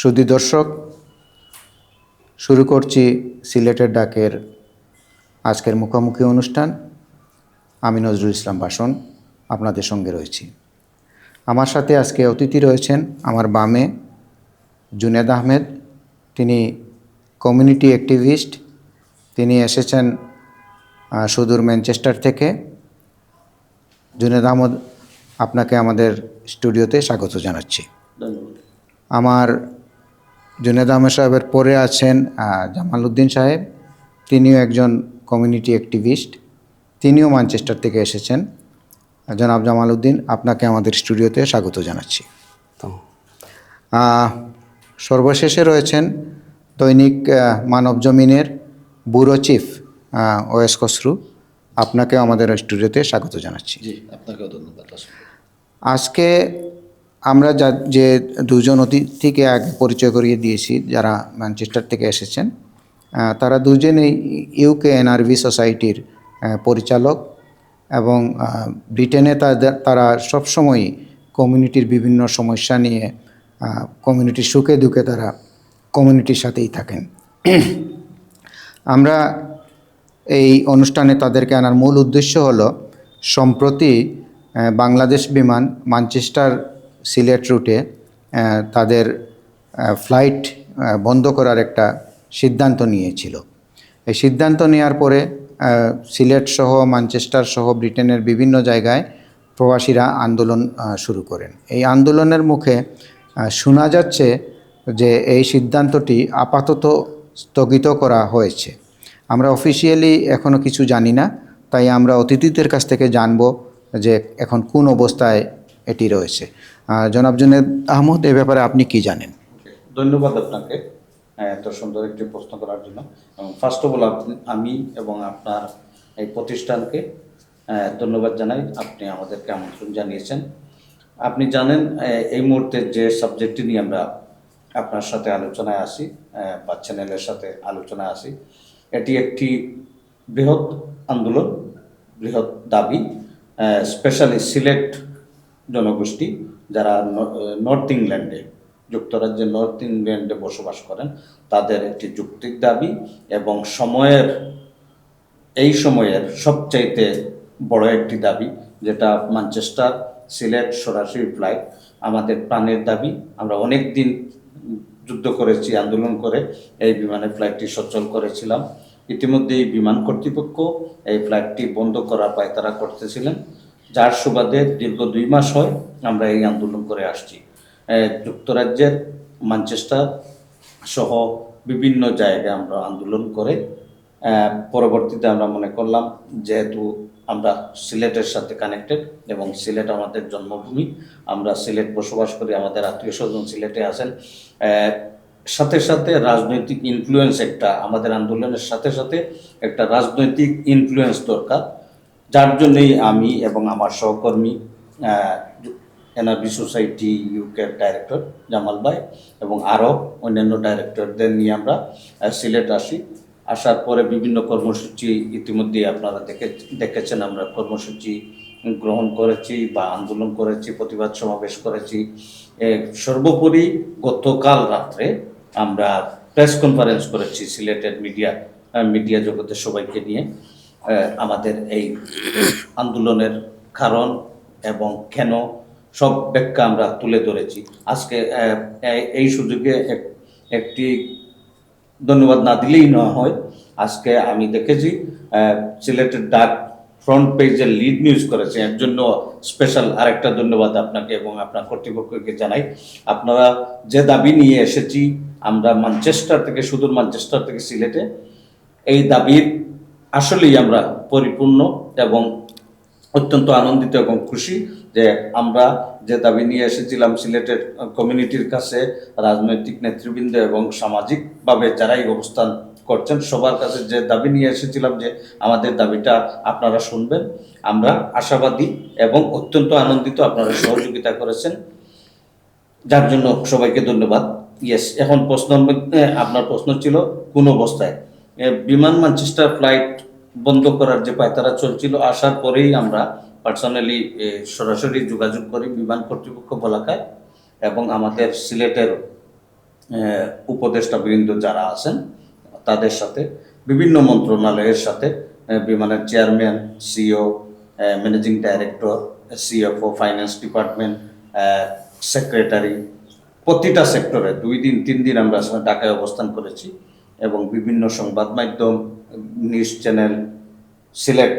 সুদী দর্শক শুরু করছি সিলেটের ডাকের আজকের মুখোমুখি অনুষ্ঠান। আমি নজরুল ইসলাম বাসন আপনাদের সঙ্গে রয়েছি। আমার সাথে আজকে অতিথি রয়েছেন আমার বামে জুনেদ আহমেদ তিনি কমিউনিটি অ্যাক্টিভিস্ট তিনি এসেছেন সুদূর ম্যানচেস্টার থেকে। জুনেদ আহমদ আপনাকে আমাদের স্টুডিওতে স্বাগত জানাচ্ছি। আমার জুনেদ আহমেদ সাহেবের পরে আছেন জামাল উদ্দিন সাহেব। তিনিও একজন কমিউনিটি অ্যাক্টিভিস্ট তিনিও ম্যানচেস্টার থেকে এসেছেন। জনাব জামাল উদ্দিন আপনাকে আমাদের স্টুডিওতে স্বাগত জানাচ্ছি। তো। সর্বশেষে রয়েছেন দৈনিক মানব জমিনের ব্যুরো চিফ ওয়েস খসরু। আপনাকেও আমাদের স্টুডিওতে স্বাগত জানাচ্ছি। জি আপনাকেও ধন্যবাদ। আজকে আমরা যা, যে দুজন অতিথিকে আগে পরিচয় করিয়ে দিয়েছি, যারা ম্যানচেস্টার থেকে এসেছেন তারা দুজনেই ইউকে এনআরভি সোসাইটির পরিচালক এবং ব্রিটেনে তাদের, তারা সবসময়ই কমিউনিটির বিভিন্ন সমস্যা নিয়ে কমিউনিটির সুখে দুঃখে তারা কমিউনিটির সাথেই থাকেন। আমরা এই অনুষ্ঠানে তাদেরকে আনার মূল উদ্দেশ্য হলো, সম্প্রতি বাংলাদেশ বিমান, ম্যানচেস্টার সিলেট রুটে তাদের ফ্লাইট বন্ধ করার একটা সিদ্ধান্ত নিয়েছিল। এই সিদ্ধান্ত নেওয়ার পরে সিলেট সহ ম্যানচেস্টার সহ, ব্রিটেনের বিভিন্ন জায়গায় প্রবাসীরা আন্দোলন শুরু করেন। এই আন্দোলনের মুখে শোনা যাচ্ছে যে এই সিদ্ধান্তটি আপাতত স্থগিত করা হয়েছে। আমরা অফিসিয়ালি এখনও কিছু জানি না, তাই আমরা অতিথিদের কাছ থেকে জানব যে এখন কোন অবস্থায় এটি রয়েছে। জনাব জুনেদ আহমদ, এ ব্যাপারে আপনি কি জানেন? ধন্যবাদ আপনাকে এত সুন্দর একটি প্রশ্ন করার জন্য। ফার্স্ট অফ অল আমি এবং আপনার এই প্রতিষ্ঠানকে ধন্যবাদ জানাই। আপনি আমাদেরকে আমন্ত্রণ জানিয়েছেন। আপনি জানেন এই মুহূর্তে যে সাবজেক্টটি নিয়ে আমরা আপনার সাথে আলোচনায় আসি বা চ্যানেলের সাথে আলোচনায় আসি, এটি একটি বৃহৎ আন্দোলন, বৃহৎ দাবি স্পেশালি সিলেট জনগোষ্ঠী যারা নর্থ ইংল্যান্ডে যুক্তরাজ্যের নর্থ ইংল্যান্ডে বসবাস করেন, তাদের একটি যুক্তির দাবি এবং সময়ের, এই সময়ের সবচাইতে বড় একটি দাবি, যেটা ম্যানচেস্টার সিলেট সরাসরি ফ্লাইট আমাদের প্রাণের দাবি। আমরা অনেক দিন যুদ্ধ করেছি, আন্দোলন করে এই বিমানের ফ্লাইটটি সচল করেছিলাম। ইতিমধ্যে এই বিমান কর্তৃপক্ষ এই ফ্লাইটটি বন্ধ করার পায় তারা করতেছিলেন। যার সুবাদে দীর্ঘ দুই মাস হয় আমরা এই আন্দোলন করে আসছি। যুক্তরাজ্যের ম্যানচেস্টার সহ বিভিন্ন জায়গায় আমরা আন্দোলন করে পরবর্তীতে আমরা মনে করলাম যেহেতু আমরা সিলেটের সাথে কানেক্টেড এবং সিলেট আমাদের জন্মভূমি, আমরা সিলেট বসবাস করি, আমাদের আত্মীয় স্বজন সিলেটে আছেন সাথে সাথে রাজনৈতিক ইনফ্লুয়েন্স একটা, আমাদের আন্দোলনের সাথে সাথে একটা রাজনৈতিক ইনফ্লুয়েন্স দরকার। যার জন্যই আমি এবং আমার সহকর্মী এনআরবি সোসাইটি ইউকের ডাইরেক্টর জামাল ভাই এবং আরও অন্যান্য ডাইরেক্টরদের নিয়ে আমরা সিলেট আসি। আসার পরে বিভিন্ন কর্মসূচি ইতিমধ্যে আপনারা দেখে দেখেছেন, আমরা কর্মসূচি গ্রহণ করেছি বা আন্দোলন করেছি, প্রতিবাদ সমাবেশ করেছি। সর্বোপরি গতকাল রাত্রে আমরা প্রেস কনফারেন্স করেছি সিলেটের মিডিয়া মিডিয়া জগতের সবাইকে নিয়ে। আমাদের এই আন্দোলনের কারণ এবং কেন সব ব্যাখ্যা আমরা তুলে ধরেছি। আজকে এই- সুযোগে এক- একটি ধন্যবাদ না দিলেই না হয়। আজকে আমি দেখেছি সিলেটের ডাক ফ্রন্ট পেজে লিড নিউজ করেছে। এর জন্য স্পেশাল আরেকটা ধন্যবাদ আপনাকে এবং আপনার কর্তৃপক্ষকে জানাই। আপনারা যে দাবি নিয়ে এসেছি, আমরা ম্যানচেস্টার থেকে, সুদূর ম্যানচেস্টার থেকে সিলেটে, এই দাবির আসলেই আমরা পরিপূর্ণ এবং অত্যন্ত আনন্দিত এবং খুশি যে আমরা যে দাবি নিয়ে এসেছিলাম সিলেটের কমিউনিটির কাছে, রাজনৈতিক নেতৃবৃন্দ এবং সামাজিকভাবে যারাই অবস্থান করছেন, সবার কাছে যে দাবি নিয়ে এসেছিলাম যে আমাদের দাবিটা আপনারা শুনবেন, আমরা আশাবাদী এবং অত্যন্ত আনন্দিত আপনারা সহযোগিতা করেছেন। যার জন্য সবাইকে ধন্যবাদ। ইয়েস এখন প্রশ্ন আপনার প্রশ্ন ছিল, কোন অবস্থায়? বিমান ম্যানচেস্টার ফ্লাইট বন্ধ করার যে পায়তারা চলছিল আসার পরেই আমরা পার্সোনালি সরাসরি যোগাযোগ করি বিমান কর্তৃপক্ষ বলাকায় এবং আমাদের সিলেটের আহ, উপদেষ্টাবৃন্দ যারা আছেন তাদের সাথে বিভিন্ন মন্ত্রণালয়ের সাথে বিমানের chairman CEO managing director CFO finance department secretary প্রতিটা সেক্টরে দুই দিন তিন দিন আমরা ঢাকায় অবস্থান করেছি এবং বিভিন্ন সংবাদ মাধ্যম নিউজ চ্যানেল সিলেট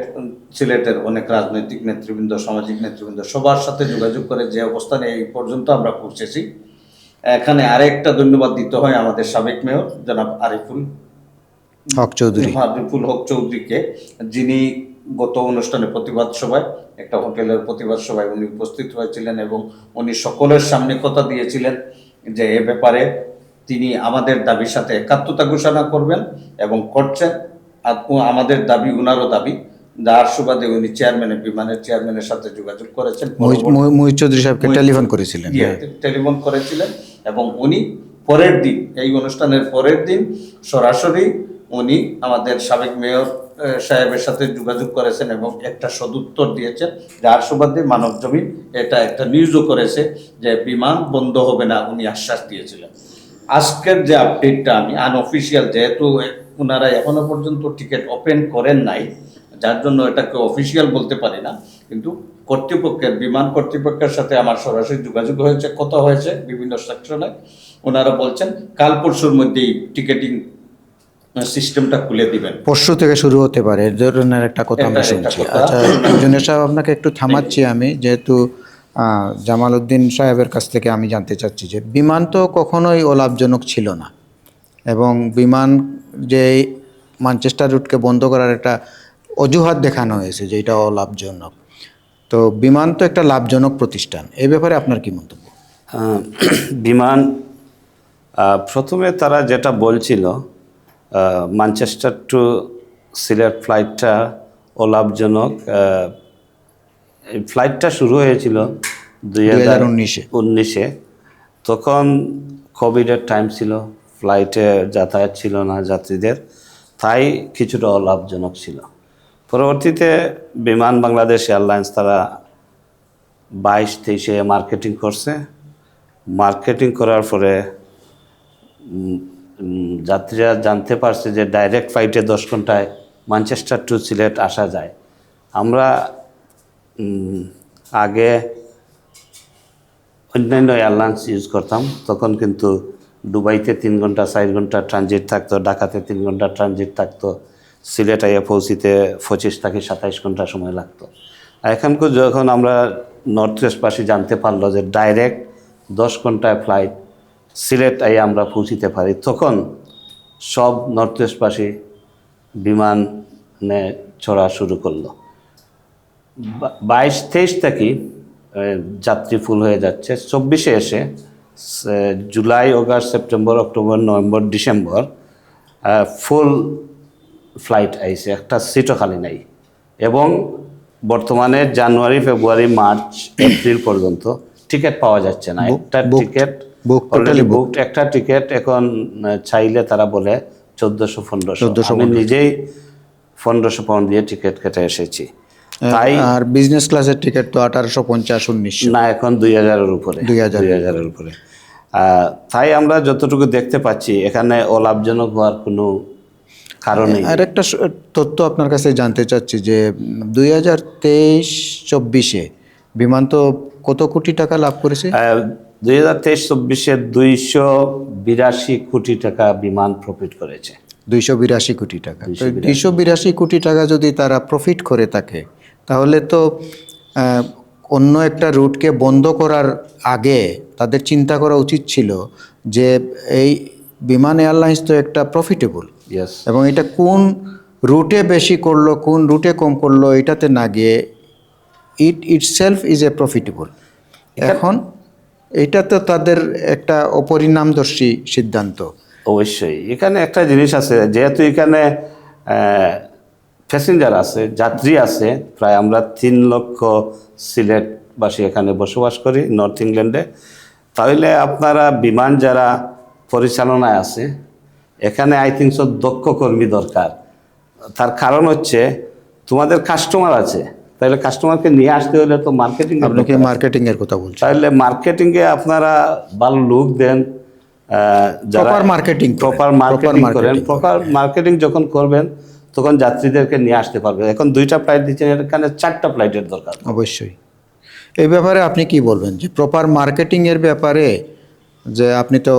সিলেটের অনেক রাজনৈতিক নেতৃবৃন্দ সামাজিক নেতৃবৃন্দ সবার সাথে যোগাযোগ করে যে অবস্থানে এই পর্যন্ত আমরা পৌঁছেছি। এখানে আরেকটা ধন্যবাদ দিতে হয় আমাদের সাবেক মেয়র জনাব আরিফুল। হক চৌধুরী। আরিফুল হক চৌধুরীকে যিনি গত অনুষ্ঠানে প্রতিবাদ সভায় একটা হোটেলের প্রতিবাদ সভায় উনি উপস্থিত হয়েছিলেন এবং উনি সকলের সামনে কথা দিয়েছিলেন যে এ ব্যাপারে তিনি আমাদের দাবির সাথে একাত্মতা ঘোষণা করবেন এবং করছেন। আমাদের দাবি উনারও দাবি যার সুবাদে উনি চেয়ারম্যানের বিমানের চেয়ারম্যানের সাথে যোগাযোগ করেছেন। মহিত চৌধুরী সাহেবকে টেলিফোন করেছিলেন। টেলিফোন করেছিলেন এবং উনি পরের দিন এই অনুষ্ঠানের পরের দিন সরাসরি উনি আমাদের সাবেক মেয়র সাহেবের সাথে যোগাযোগ করেছেন এবং একটা সদুত্তর দিয়েছেন যার সুবাদে মানব জমিন এটা একটা নিউজও করেছে যে বিমান বন্ধ হবে না উনি আশ্বাস দিয়েছিলেন। আজকের যে আপডেটটা আমি আনঅফিসিয়াল যেহেতু ওনারা এখনও পর্যন্ত টিকিট ওপেন করেন নাই যার জন্য এটাকে অফিসিয়াল বলতে পারি না। কিন্তু কর্তৃপক্ষের বিমান কর্তৃপক্ষের সাথে আমার সরাসরি যোগাযোগ হয়েছে কথা হয়েছে বিভিন্ন সেকশনে। ওনারা বলছেন কাল পরশুর মধ্যেই টিকেটিং সিস্টেমটা খুলে দিবেন। পরশু থেকে শুরু হতে পারে এ ধরনের একটা কথা আমরা শুনছি। আচ্ছা জুনিয়র সাহেব আপনাকে একটু থামাচ্ছি আমি যেহেতু জামাল উদ্দিন সাহেবের কাছ থেকে আমি জানতে চাচ্ছি যে বিমান তো কখনোই অলাভজনক ছিল না। এবং বিমান যে ম্যানচেস্টার রুটকে বন্ধ করার একটা অজুহাত দেখানো হয়েছে যে এটা অলাভজনক তো বিমান তো একটা লাভজনক প্রতিষ্ঠান। এই ব্যাপারে আপনার কি মন্তব্য? বিমান প্রথমে তারা যেটা বলছিল আহ, ম্যানচেস্টার টু সিলেট ফ্লাইটটা অলাভজনক ফ্লাইটটা শুরু হয়েছিল দুই হাজার 2019 উনিশে। তখন কোভিডের টাইম ছিল। ফ্লাইটে যাতায়াত ছিল না যাত্রীদের, তাই কিছুটা অলাভজনক ছিল। পরবর্তীতে বিমান বাংলাদেশ এয়ারলাইন্স তারা বাইশ তেইশে মার্কেটিং করছে। মার্কেটিং করার পরে যাত্রীরা জানতে পারছে যে ডাইরেক্ট ফ্লাইটে দশ ঘন্টায় ম্যানচেস্টার টু সিলেট আসা যায়। আমরা আগে অন্যান্য এয়ারলাইন্স ইউজ করতাম, তখন কিন্তু দুবাইতে তিন ঘণ্টা, চার ঘণ্টা ট্রানজিট থাকতো, ঢাকাতে তিন ঘণ্টা ট্রানজিট থাকতো, সিলেট আইয়া পৌঁছিতে পঁচিশ থেকে সাতাইশ ঘণ্টা সময় লাগতো। এখানকার যখন আমরা নর্থ ওয়েস্টবাসী জানতে পারল যে ডাইরেক্ট দশ ঘন্টায় ফ্লাইট সিলেট আইয়া আমরা পৌঁছিতে পারি, তখন সব নর্থ ওয়েস্টবাসী বিমানে ছড়া শুরু করল। বাইশ তেইশ থেকে যাত্রী ফুল হয়ে যাচ্ছে, চব্বিশে এসে July August September October November December full flight আইছে একটা সিটও খালি নাই। এবং বর্তমানে জানুয়ারি ফেব্রুয়ারি মার্চ এপ্রিল পর্যন্ত টিকিট পাওয়া যাচ্ছে না। একটা টিকিট অলরেডি বুকড একটা টিকিট এখন চাইলে তারা বলে চোদ্দোশো পনেরোশো। 1400 আমি নিজেই পনেরোশো পাউন্ড দিয়ে টিকিট কেটে এসেছি। তাই আর বিজনেস ক্লাসের টিকিট তো আঠারোশো পঞ্চাশ উনিশশো। না এখন দুই হাজারের উপরে। 2000 দুই হাজারের উপরে। তাই আমরা যতটুকু দেখতে পাচ্ছি এখানে অলাভজনক হওয়ার কোনো কারণেই আর একটা তথ্য আপনার কাছে জানতে চাচ্ছি যে দুই হাজার তেইশ চব্বিশে বিমান তো কত কোটি টাকা লাভ করেছে? দুই হাজার তেইশ চব্বিশে দুইশো বিরাশি কোটি টাকা বিমান প্রফিট করেছে। দুইশো বিরাশি কোটি টাকা। দুইশো বিরাশি। কোটি টাকা যদি তারা প্রফিট করে থাকে তাহলে তো অন্য একটা রুটকে বন্ধ করার আগে তাদের চিন্তা করা উচিত ছিল যে এই বিমান এয়ারলাইন্স তো একটা প্রফিটেবল ইয়েস এবং এটা কোন রুটে বেশি করল কোন রুটে কম করল এটাতে না গিয়ে it itself is a profitable এখন এটা তো তাদের একটা অপরিণামদর্শী সিদ্ধান্ত। অবশ্যই। এখানে একটা জিনিস আছে যেহেতু এখানে প্যাসেঞ্জার আছে যাত্রী আছে প্রায় আমরা তিন লক্ষ সিলেটবাসী এখানে বসবাস করি নর্থ ইংল্যান্ডে। তাহলে আপনারা বিমান যারা পরিচালনায় আছে এখানে আই থিঙ্ক সো দক্ষ কর্মী দরকার। তার কারণ হচ্ছে তোমাদের কাস্টমার আছে। তাহলে কাস্টমারকে নিয়ে আসতে হলে তো মার্কেটিং আপনাকে মার্কেটিং এর কথা বলছেন? তাহলে মার্কেটিংয়ে আপনারা ভালো লোক দেন যারা মার্কেটিং প্রপার মার্কেটিং করেন। প্রপার মার্কেটিং যখন করবেন তখন যাত্রীদেরকে নিয়ে আসতে পারবে। এখন দুইটা ফ্লাইট দিচ্ছেন এখানে চারটা ফ্লাইটের দরকার। অবশ্যই। এই ব্যাপারে আপনি কি বলবেন? যে প্রপার মার্কেটিংয়ের ব্যাপারে যে আপনি তো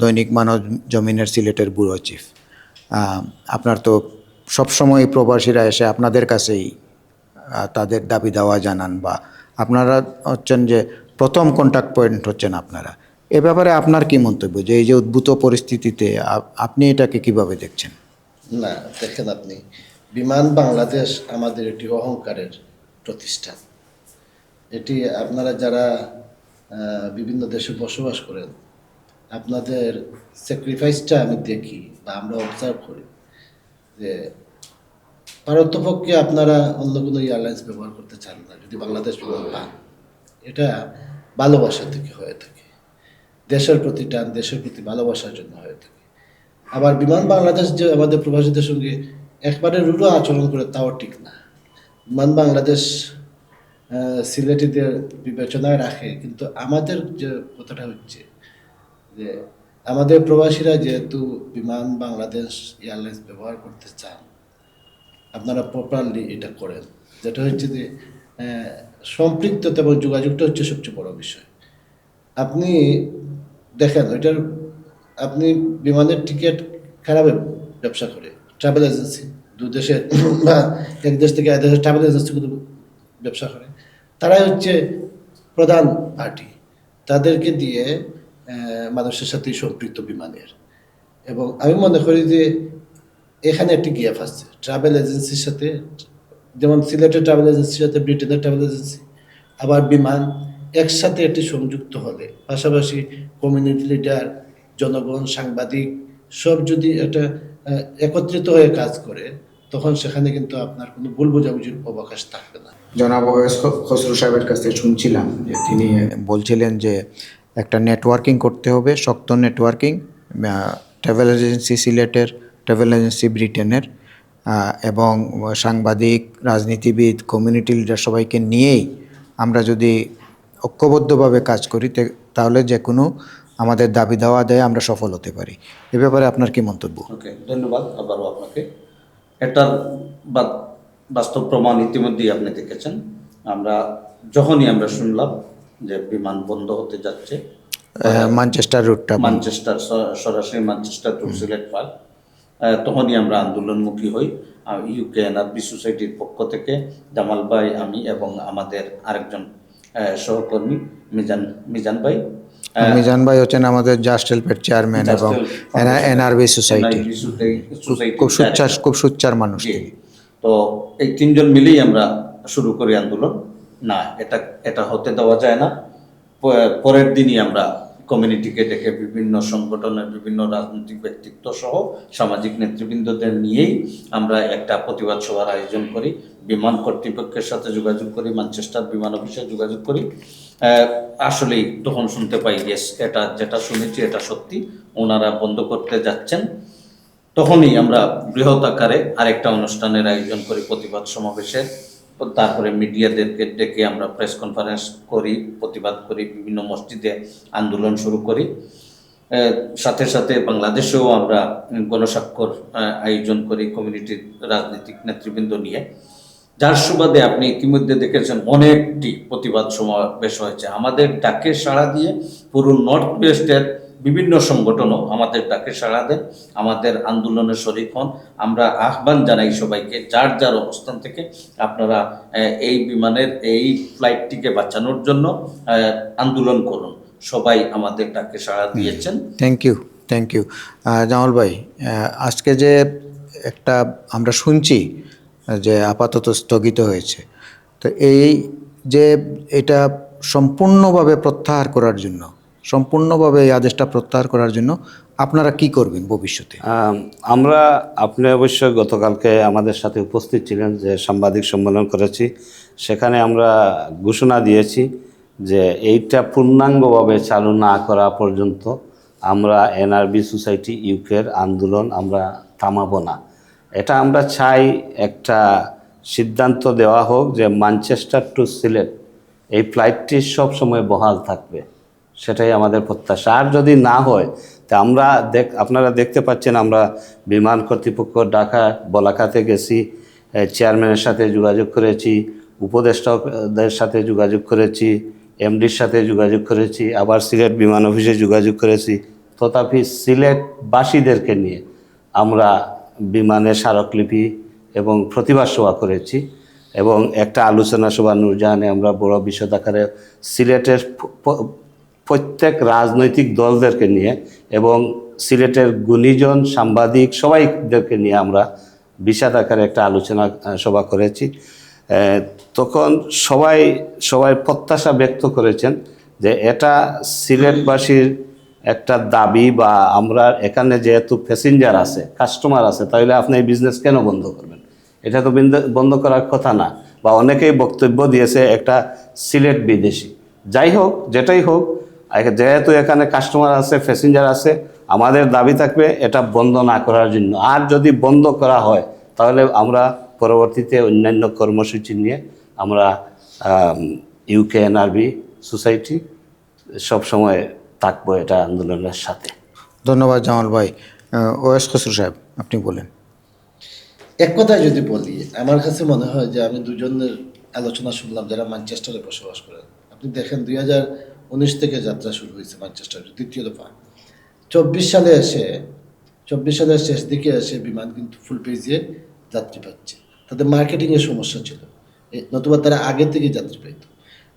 দৈনিক মানব জমিনের সিলেটের ব্যুরো চিফ আপনার তো সবসময় প্রবাসীরা এসে আপনাদের কাছেই তাদের দাবি দাওয়া জানান বা আপনারা হচ্ছেন যে প্রথম কন্ট্যাক্ট পয়েন্ট হচ্ছেন আপনারা। এ ব্যাপারে আপনার কি মন্তব্য? যে এই যে উদ্ভূত পরিস্থিতিতে আপনি এটাকে কীভাবে দেখছেন? না, দেখেন আপনি, বিমান বাংলাদেশ আমাদের একটি অহংকারের প্রতিষ্ঠান। এটি আপনারা যারা বিভিন্ন দেশে বসবাস করেন, আপনাদের স্যাক্রিফাইসটা আমি দেখি বা আমরা অবজার্ভ করি যে, পারতপক্ষে আপনারা অন্য কোনো এয়ারলাইন্স ব্যবহার করতে চান না, যদি বাংলাদেশ পান। এটা ভালোবাসা থেকে হয়ে থাকে। দেশের প্রতি টান, দেশের প্রতি ভালোবাসার জন্য হয়ে থাকে। আবার বিমান বাংলাদেশ যে আমাদের প্রবাসীদের সঙ্গে একবারে রুড়ো আচরণ করে, তাও ঠিক না। বিমান বাংলাদেশ সিলেটিদের বিবেচনায় রাখে, কিন্তু আমাদের যে কথাটা হচ্ছে যে আমাদের প্রবাসীরা যেহেতু বিমান বাংলাদেশ এয়ারলাইন্স ব্যবহার করতে চান, আপনারা প্রপারলি এটা করেন। যেটা হচ্ছে যে সম্পৃক্ততা এবং যোগাযোগটা হচ্ছে সবচেয়ে বড় বিষয়। আপনি দেখেন, ওইটার আপনি বিমানের টিকিট খারাপে ব্যবসা করে ট্রাভেল এজেন্সি দু দেশের বা এক দেশ থেকে এক দেশের ট্রাভেল এজেন্সিগুলো ব্যবসা করে, তারাই হচ্ছে প্রধান পার্টি। তাদেরকে দিয়ে মানুষের সাথে সম্পৃক্ত বিমানের। এবং আমি মনে করি যে এখানে একটি গ্যাপ আছে ট্রাভেল এজেন্সির সাথে, যেমন সিলেটের ট্রাভেল এজেন্সির সাথে, ব্রিটেনের ট্রাভেল এজেন্সি আবার বিমান একসাথে এটি সংযুক্ত হলে, পাশাপাশি কমিউনিটি লিডার জনগণ, সাংবাদিক সব যদি এটা একত্রিত হয়ে কাজ করে, তখন সেখানে কিন্তু আপনার কোনো ভুল বোঝাবুঝির অবকাশ থাকবে না। জনাব খসরু সাহেবের কাছ থেকে শুনছিলাম যে তিনি বলছিলেন যে একটা নেটওয়ার্কিং করতে হবে, শক্ত নেটওয়ার্কিং ট্রাভেল এজেন্সি সিলেটের ট্রাভেল এজেন্সি ব্রিটেনের এবং সাংবাদিক, রাজনীতিবিদ কমিউনিটি লিডার সবাইকে নিয়েই আমরা যদি ঐক্যবদ্ধভাবে কাজ করি তাহলে যে কোনো আমাদের দাবি দেওয়া দেয় আমরা সফল হতে পারি। এ ব্যাপারে আপনার কি মন্তব্য? ওকে ধন্যবাদ আবারও আপনাকে। এটার বাস্তব প্রমাণ ইতিমধ্যেই আপনি দেখেছেন। আমরা যখনই আমরা শুনলাম যে বিমান বন্ধ হতে যাচ্ছে আহ, মানচেস্টার রুটটা ম্যানচেস্টার সরাসরি ম্যানচেস্টার টু সিলেট পার্ক তখনই আমরা আন্দোলনমুখী হই। ইউকে এনআরবি সোসাইটির পক্ষ থেকে জামাল ভাই আমি এবং আমাদের আরেকজন সহকর্মী মিজান মিজান ভাই মিজান ভাই হচ্ছেন আমাদের জাস্ট হেল্পের চেয়ারম্যান এবং এনআরবি সোসাইটি খুব সুচ্চার খুব সুচ্চার মানুষ তো এই তিনজন মিলেই আমরা শুরু করি আন্দোলন। না এটা এটা হতে দেওয়া যায় না। পরের দিনই আমরা কমিউনিটিকে ডেকে বিভিন্ন সংগঠনের বিভিন্ন রাজনৈতিক ব্যক্তিত্ব সহ সামাজিক নেতৃবৃন্দদের নিয়েই আমরা একটা প্রতিবাদ সভার আয়োজন করি, বিমান কর্তৃপক্ষের সাথে যোগাযোগ করি, ম্যানচেস্টার বিমান অফিসে যোগাযোগ করি। আসলেই তখন শুনতে পাই, ইয়েস, এটা যেটা শুনেছি, এটা সত্যি। ওনারা বন্ধ করতে যাচ্ছেন। তখনই আমরা বৃহৎ আকারে আরেকটা অনুষ্ঠানের আয়োজন করি প্রতিবাদ সমাবেশের। তারপরে মিডিয়াদেরকে ডেকে আমরা প্রেস কনফারেন্স করি, প্রতিবাদ করি, বিভিন্ন মসজিদে আন্দোলন শুরু করি। সাথে সাথে বাংলাদেশেও আমরা গণস্বাক্ষর আয়োজন করি কমিউনিটির রাজনৈতিক নেতৃবৃন্দ নিয়ে। যার সুবাদে আপনি ইতিমধ্যে দেখেছেন অনেকটি প্রতিবাদ সমাবেশ হয়েছে। আমাদের ডাকে সাড়া দিয়ে পুরো নর্থ ওয়েস্টের বিভিন্ন সংগঠনও আমাদের ডাকে সাড়া দেন আমাদের আন্দোলনে শরিক হন। আমরা আহ্বান জানাই সবাইকে যার যার অবস্থান থেকে আপনারা এই বিমানের এই ফ্লাইটটিকে বাঁচানোর জন্য আন্দোলন করুন। সবাই আমাদের ডাকে সাড়া দিয়েছেন। Thank you thank you Jamal ভাই আজকে যে একটা আমরা শুনছি যে আপাতত স্থগিত হয়েছে তো এই যে এটা সম্পূর্ণভাবে প্রত্যাহার করার জন্য সম্পূর্ণভাবে এই আদেশটা প্রত্যাহার করার জন্য আপনারা কি করবেন ভবিষ্যতে? আমরা, আপনি অবশ্যই গতকালকে আমাদের সাথে উপস্থিত ছিলেন যে সাংবাদিক সম্মেলন করেছি। সেখানে আমরা ঘোষণা দিয়েছি যে এইটা পূর্ণাঙ্গভাবে চালু না করা পর্যন্ত আমরা এনআরবি সোসাইটি ইউকের আন্দোলন আমরা থামাবো না। এটা আমরা চাই একটা সিদ্ধান্ত দেওয়া হোক যে ম্যানচেস্টার টু সিলেট এই ফ্লাইটটি সব সময় বহাল থাকবে। সেটাই আমাদের প্রত্যাশা। আর যদি না হয়, তা আমরা দেখ, আপনারা দেখতে পাচ্ছেন আমরা বিমান কর্তৃপক্ষ ঢাকা বলাকাতে গেছি চেয়ারম্যানের সাথে যোগাযোগ করেছি, উপদেষ্টাদের সাথে যোগাযোগ করেছি, এমডির সাথে যোগাযোগ করেছি, আবার সিলেট বিমান অফিসে যোগাযোগ করেছি। তথাপি সিলেটবাসীদেরকে নিয়ে আমরা বিমানে স্মারকলিপি এবং প্রতিবাদ সভা করেছি এবং একটা আলোচনা সভা নূরজাহানে আমরা বড় বিশদ আকারে সিলেটের প্রত্যেক রাজনৈতিক দলদেরকে নিয়ে এবং সিলেটের গুণীজন, সাংবাদিক সবাইদেরকে নিয়ে আমরা বিশাদ আকারে একটা আলোচনা সভা করেছি। তখন সবাই সবাই প্রত্যাশা ব্যক্ত করেছেন যে এটা সিলেটবাসীর একটা দাবি বা আমরা এখানে যেহেতু প্যাসেঞ্জার আছে কাস্টমার আছে, তাহলে আপনি এই বিজনেস কেন বন্ধ করবেন? এটা তো বন্ধ করার কথা না। বা অনেকেই বক্তব্য দিয়েছে একটা সিলেট বিদেশি। যাই হোক, যেটাই হোক যেহেতু এখানে কাস্টমার আছে প্যাসেঞ্জার আছে আমাদের দাবি থাকবে এটা বন্ধ না করার জন্য। আর যদি বন্ধ করা হয় তাহলে আমরা পরবর্তীতে অন্যান্য কর্মসূচি নিয়ে আমরা ইউকে এনআরবি সোসাইটি সবসময় থাকব এটা আন্দোলনের সাথে। ধন্যবাদ জামাল ভাই। ওয়েস খসরু সাহেব আপনি বলেন। এক কথায় যদি বলি আমার কাছে মনে হয় যে আমি দুজনের আলোচনা শুনলাম যারা ম্যানচেস্টারে বসবাস করেন। আপনি দেখেন দুই হাজার উনিশ থেকে যাত্রা শুরু হয়েছে ম্যানচেস্টার দ্বিতীয় দফা। চব্বিশ সালে এসে, চব্বিশ সালের শেষ দিকে এসে বিমান কিন্তু ফুল পেজে যাত্রী পাচ্ছে। তাদের মার্কেটিংয়ের সমস্যা ছিল। নতুবা তারা আগে থেকে যাত্রী পেত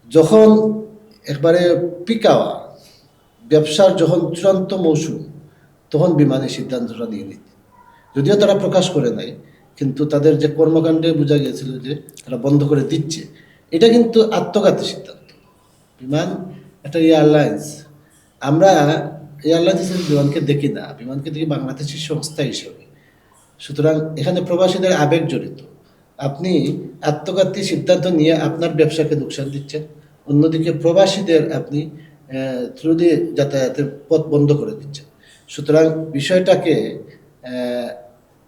যখন একবারে পিক আওয়ার ব্যবসার যখন চূড়ান্ত মৌসুম, তখন বিমানের সিদ্ধান্তটা নিয়ে নিচ্ছে যদিও তারা প্রকাশ করে নাই, কিন্তু তাদের যে কর্মকাণ্ডে বোঝা গিয়েছিল যে তারা বন্ধ করে দিচ্ছে, এটা কিন্তু আত্মঘাতী সিদ্ধান্ত। বিমান একটা এয়ারলাইন্স। আমরা এয়ারলাইন্স হিসেবে বিমানকে দেখি না, বিমানকে দেখি বাংলাদেশি সংস্থা হিসেবে। সুতরাং এখানে প্রবাসীদের আবেগ জড়িত। আপনি আত্মঘাতী সিদ্ধান্ত নিয়ে আপনার ব্যবসাকে লোকসান দিচ্ছেন, অন্যদিকে প্রবাসীদের আপনি থ্রু দিয়ে যাতায়াতের পথ বন্ধ করে দিচ্ছেন। সুতরাং বিষয়টাকে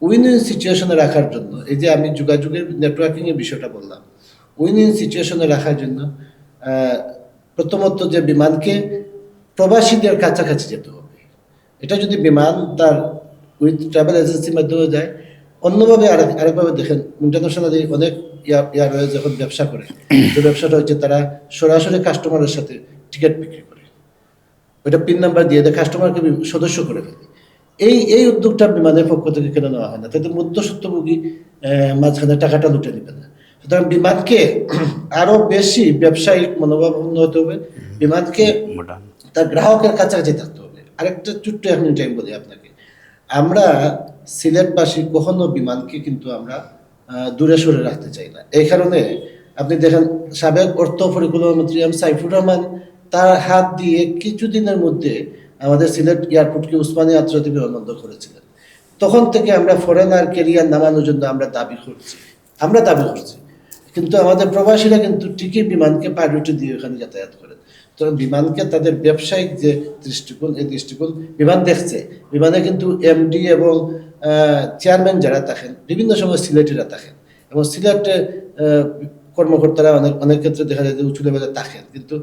উইন উইন সিচুয়েশনে রাখার জন্য, এই যে আমি যোগাযোগের নেটওয়ার্কিংয়ের বিষয়টা বললাম উইন উইন সিচুয়েশনে রাখার জন্য প্রথমত যে বিমানকে প্রবাসীদের কাছাকাছি যেতে হবে। এটা যদি বিমান তার উইথ ট্রাভেল এজেন্সির মাধ্যমে যায় অন্যভাবে আরেক আরেকভাবে দেখেন ইন্টারন্যাশনালি অনেক এয়ার এয়ারওয়েজ যখন ব্যবসা করে। যে ব্যবসাটা হচ্ছে তারা সরাসরি কাস্টমারের সাথে টিকিট বিক্রি করে। ওইটা পিন নাম্বার দিয়ে দেয় কাস্টমারকে সদস্য করে ফেলে। এই এই উদ্যোগটা বিমানের পক্ষ থেকে কেন নেওয়া হয় না? তাতে মধ্যস্বত্বভোগী আহ, মাঝখানে টাকাটা লুটে নেবে না। সুতরাং বিমানকে আরও বেশি ব্যবসায়িক মনোভাবাপন্ন হতে হবে। বিমানকে তার গ্রাহকের কাছাকাছি থাকতে হবে। আরেকটা ছোট্ট এক মিনিট আমি বলি আপনাকে। আমরা সিলেটবাসী কখনো বিমানকে কিন্তু আমরা দূরে সরে রাখতে চাই না। এই কারণে আপনি দেখেন সাবেক অর্থ পরিকল্পনা মন্ত্রী এম সাইফুর রহমান তার হাত দিয়ে কিছুদিনের মধ্যে আমাদের সিলেট এয়ারপোর্টকে উসমানী আন্তর্জাতিক বিমানবন্দর করেছিলেন। তখন থেকে আমরা ফরেনার কেরিয়ার নামানোর জন্য আমরা দাবি করছি। আমরা দাবি করছি। কিন্তু আমাদের প্রবাসীরা কিন্তু ঠিকই বিমানকে প্রায়োরিটি দিয়ে ওখানে যাতায়াত করেন তো বিমানকে তাদের ব্যবসায়িক যে দৃষ্টিকোণ এই দৃষ্টিকোণ বিমান দেখছে। বিমানে কিন্তু এমডি এবং চেয়ারম্যান যারা থাকেন বিভিন্ন সময় সিলেটিরা থাকেন। এবং সিলেটে কর্মকর্তারা অনেক অনেক ক্ষেত্রে দেখা যায় যে উঁচু লেভেলে থাকেন। কিন্তু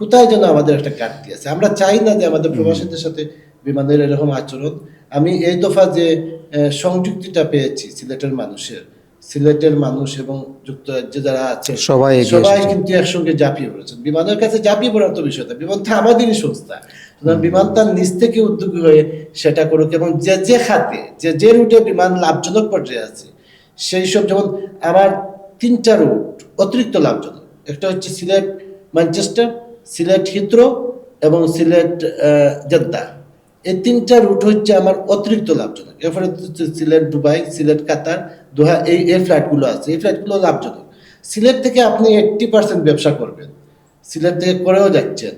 কোথায় যেন আমাদের একটা ঘাটতি আছে আমরা চাই না যে আমাদের প্রবাসীদের সাথে বিমানের এরকম আচরণ। আমি এই দফা যে সংযুক্তিটা পেয়েছি সিলেটের মানুষের সিলেটের মানুষ এবং যুক্তরাজ্যে যারা আছে সবাই সবাই কিন্তু একসঙ্গে ঝাঁপিয়ে পড়েছেন বিমানের কাছে ঝাঁপিয়ে পড়ার তো বিষয় না। বিমান তো আমাদেরই সংস্থা। সুতরাং বিমান তার নিজ থেকে উদ্যোগী হয়ে সেটা করুক এবং যে যে খাতে যে যে রুটে বিমান লাভজনক পর্যায়ে আছে সেই সব যেমন আমার তিনটা রুট অতিরিক্ত লাভজনক। একটা হচ্ছে সিলেট ম্যানচেস্টার সিলেট হিথ্রো এবং সিলেট জেদ্দা। এই তিনটা রুট হচ্ছে আমার অতিরিক্ত লাভজনক। এরপরে Sylhet Dubai Sylhet Qatar Doha এই এই ফ্লাইটগুলো আছে। এই ফ্লাইটগুলো লাভজনক। সিলেট থেকে আপনি এইট্টি পার্সেন্ট ব্যবসা করবেন। সিলেট থেকে করেও যাচ্ছেন।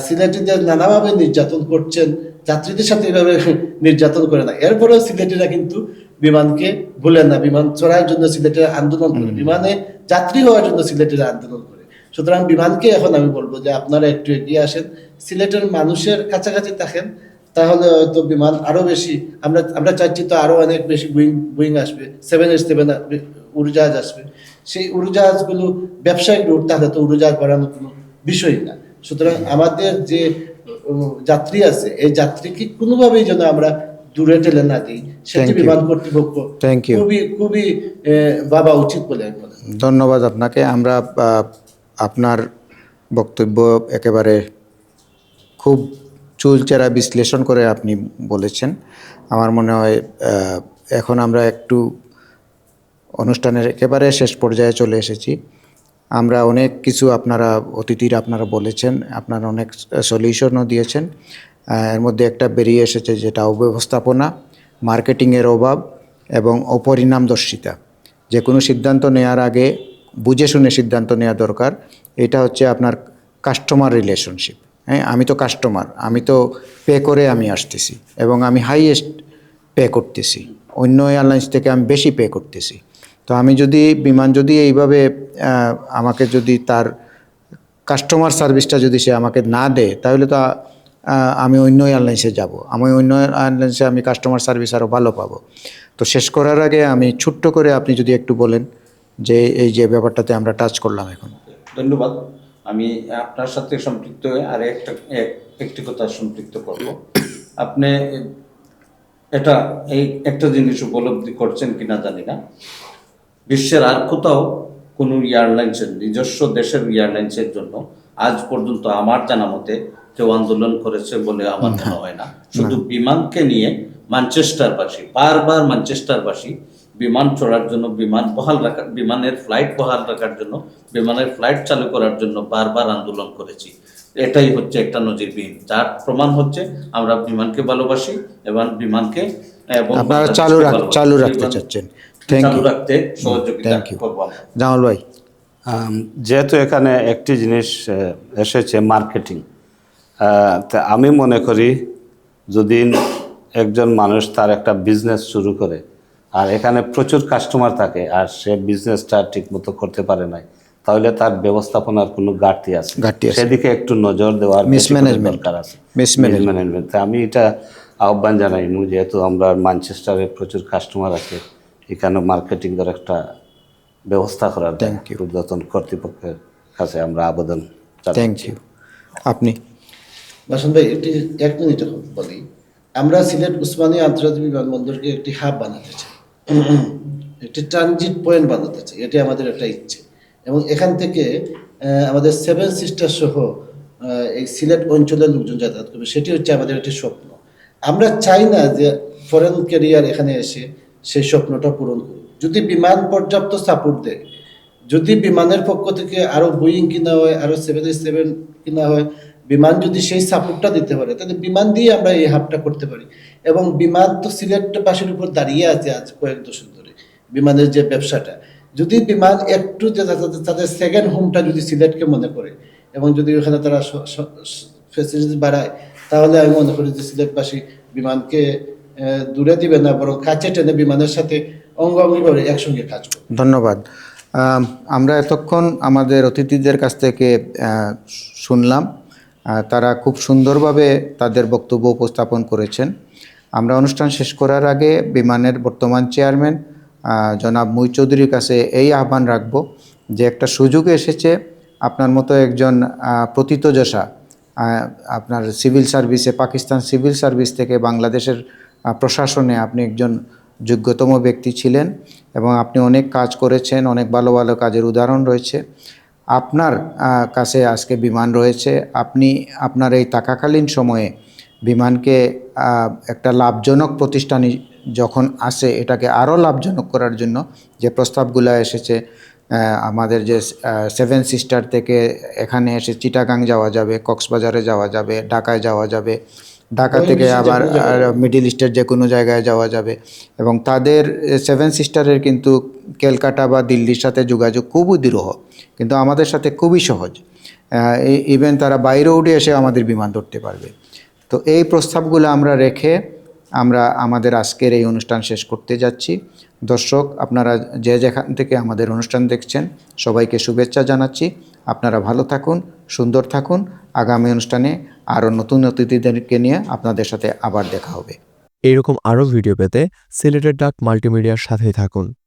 সিলেটিদের নানাভাবে নির্যাতন করছেন। যাত্রীদের সাথে এভাবে নির্যাতন করে না। এরপরেও সিলেটিরা কিন্তু বিমানকে ভুলেন না। বিমান চড়ার জন্য সিলেটের আন্দোলন করে। বিমানে যাত্রী হওয়ার জন্য সিলেটের আন্দোলন করে। সুতরাং বিমানকে এখন আমি বলব যে আপনারা একটু এগিয়ে আসেন। সিলেটের মানুষের কাছাকাছি থাকেন। তাহলে হয়তো বিমান আরও বেশি আমরা আমরা চাচ্ছি তো আরও অনেক বেশি বুইং বুইং আসবে সেভেন এস সেভেন উড়োজাহাজ আসবে। সেই উড়োজাহাজগুলো ব্যবসায়িক রুট তাহলে তো উড়োজাহাজ বাড়ানোর কোনো বিষয় না। সুতরাং আমাদের যে যাত্রী আছে এই যাত্রীকে কোনোভাবেই যেন আমরা দূরে ঠেলে না দিই সেটি বিমান কর্তৃপক্ষ Thank you. খুবই খুবই ভাবা উচিত বলে আমি ধন্যবাদ আপনাকে। আমরা আপনার বক্তব্য একেবারে খুব চুলচেরা বিশ্লেষণ করে আপনি বলেছেন। আমার মনে হয় এখন আমরা একটু অনুষ্ঠানের একেবারে শেষ পর্যায়ে চলে এসেছি। আমরা অনেক কিছু আপনারা, অতিথিরা আপনারা বলেছেন, আপনারা অনেক সলিউশনও দিয়েছেন। এর মধ্যে একটা বেরিয়ে এসেছে যেটা অব্যবস্থাপনা, মার্কেটিংয়ের অভাব এবং অপরিণামদর্শিতা। যে কোনো সিদ্ধান্ত নেওয়ার আগে বুঝে শুনে সিদ্ধান্ত নেওয়া দরকার। এটা হচ্ছে আপনার কাস্টমার রিলেশনশিপ হ্যাঁ আমি তো কাস্টমার আমি তো পে করে আমি আসতেছি এবং আমি হাইয়েস্ট পে করতেছি। অন্য এয়ারলাইন্স থেকে আমি বেশি পে করতেছি। তো আমি যদি, বিমান যদি এইভাবে আমাকে যদি তার কাস্টমার সার্ভিসটা যদি সে আমাকে না দেয়, তাহলে তো আমি অন্য এয়ারলাইন্সে যাব। আমি অন্য এয়ারলাইন্সে আমি কাস্টমার সার্ভিস আরও ভালো পাবো। তো শেষ করার আগে আমি ছোট্ট করে আপনি যদি একটু বলেন যে, এই যে ব্যাপারটাতে আমরা টাচ করলাম এখন। ধন্যবাদ। আমি আপনার সাথে সম্পৃক্ত হয়ে আর একটা একটি কথা সম্পৃক্ত করব। আপনি এটা এই একটা জিনিস উপলব্ধি করছেন কিনা জানি না। বিশ্বের আর কোথাও কোনো এয়ারলাইন্সের নিজস্ব দেশের এয়ারলাইন্সের জন্য আজ পর্যন্ত আমার জানা মতে কেউ আন্দোলন করেছে বলে আমার মনে হয় না। শুধু বিমানকে নিয়ে ম্যানচেস্টারবাসী বারবার ম্যানচেস্টারবাসী বিমান চড়ার জন্য বিমান বহাল রাখার বিমানের ফ্লাইট বহাল রাখার জন্য বিমানের ফ্লাইট চালু করার জন্য বারবার আন্দোলন করেছি। এটাই হচ্ছে একটা নজিরবিহীন। যার প্রমাণ হচ্ছে আমরা বিমানকে ভালোবাসি এবং বিমানকে আপনারা চালু চালু রাখতে চাচ্ছেন। চালু রাখতে সহযোগিতা করব জামাল ভাই। যেহেতু এখানে একটি জিনিস আহ, এসেছে মার্কেটিং তা আমি মনে করি যদি একজন মানুষ তার একটা বিজনেস শুরু করে আর এখানে প্রচুর কাস্টমার থাকে আর সে বিজনেসটা ঠিকমতো করতে পারে নাই তাহলে তার ব্যবস্থাপনার কোনো ঘাটতি আছে ঘাটতি আছে। সেদিকে একটু নজর দেওয়ার Mismanagement. আছে. Mismanagement। আমি এটা আহ্বান জানাই যেহেতু আমরা ম্যানচেস্টারে প্রচুর কাস্টমার আছে এখানে মার্কেটিং এর একটা ব্যবস্থা করার Thank you. পূর্বতন কর্তৃপক্ষের কাছে আমরা আবেদন থ্যাংক ইউ আপনি বাসন ভাই একটি এক মিনিট বলি আমরা সিলেট উসমানী আন্তর্জাতিক বিমানবন্দরকে একটি হাব বানাতে চাই একটি ট্রানজিট পয়েন্ট বানাতে চাই, এটি আমাদের একটা ইচ্ছে। এবং এখান থেকে আমাদের সেভেন সিস্টার সহ এই সিলেট অঞ্চলের লোকজন যাতায়াত করবে, সেটি হচ্ছে আমাদের একটি স্বপ্ন। আমরা চাই না যে ফরেন ক্যারিয়ার এখানে এসে সেই স্বপ্নটা পূরণ করুক। যদি বিমান পর্যাপ্ত সাপোর্ট দেয়, যদি বিমানের পক্ষ থেকে আরও বোয়িং কিনা হয়, আরও সেভেন সেভেন কিনা হয় বিমান যদি সেই সাপোর্টটা দিতে পারে, তাহলে বিমান দিয়ে আমরা এই হাবটা করতে পারি। এবং বিমান তো সিলেটবাসীর উপর দাঁড়িয়ে আছে আজ কয়েক দশক ধরে, বিমানের যে ব্যবসাটা। যদি বিমান একটু তাদের- সেকেন্ড হোমটা যদি সিলেটকে মনে করে, এবং যদি ওখানে তারা ফেসিলিটি বাড়ায়, তাহলে আমি মনে করি যে সিলেটবাসী বিমানকে দূরে দিবে না, বরং কাছে টেনে বিমানের সাথে অঙ্গাঙ্গিভাবে একসঙ্গে কাজ করবে। ধন্যবাদ। আমরা এতক্ষণ আমাদের অতিথিদের কাছ থেকে শুনলাম। তারা খুব সুন্দরভাবে তাদের বক্তব্য উপস্থাপন করেছেন। আমরা অনুষ্ঠান শেষ করার আগে বিমানের বর্তমান চেয়ারম্যান জনাব মুই চৌধুরীর কাছে এই আহ্বান রাখব যে একটা সুযোগ এসেছে আপনার মতো একজন আহ, আপনার সিভিল সার্ভিসে পাকিস্তান সিভিল সার্ভিস থেকে বাংলাদেশের প্রশাসনে আপনি একজন যোগ্যতম ব্যক্তি ছিলেন এবং আপনি অনেক কাজ করেছেন অনেক ভালো ভালো কাজের উদাহরণ রয়েছে। আপনার কাছে আজকে বিমান রয়েছে, আপনি আপনার এই টাকাকালীন সময়ে বিমানকে একটা লাভজনক প্রতিষ্ঠান যখন আসে, এটাকে আরও লাভজনক করার জন্য যে প্রস্তাবগুলো এসেছে আমাদের যে সেভেন সিস্টার থেকে এখানে এসে চিটাগাং যাওয়া যাবে, কক্সবাজারে যাওয়া যাবে, ঢাকায় যাওয়া যাবে ঢাকা থেকে আবার মিডিল ইস্টের যে কোনো জায়গায় যাওয়া যাবে। এবং তাদের সেভেন সিস্টারের কিন্তু ক্যালকাটা বা দিল্লির সাথে যোগাযোগ খুবই দৃঢ়। কিন্তু আমাদের সাথে খুবই সহজ। ইভেন তারা বাইরে উঠে এসে আমাদের বিমান ধরতে পারবে। তো এই প্রস্তাবগুলো আমরা রেখে আমরা আমাদের আজকের এই অনুষ্ঠান শেষ করতে যাচ্ছি। দর্শক আপনারা যে যেখান থেকে আমাদের অনুষ্ঠান দেখছেন সবাইকে শুভেচ্ছা জানাচ্ছি। আপনারা ভালো থাকুন সুন্দর থাকুন। আগামী অনুষ্ঠানে আরও নতুন অতিথিদেরকে নিয়ে আপনাদের সাথে আবার দেখা হবে। এইরকম আরও ভিডিও পেতে সিলেটের ডাক মাল্টিমিডিয়ার সাথেই থাকুন।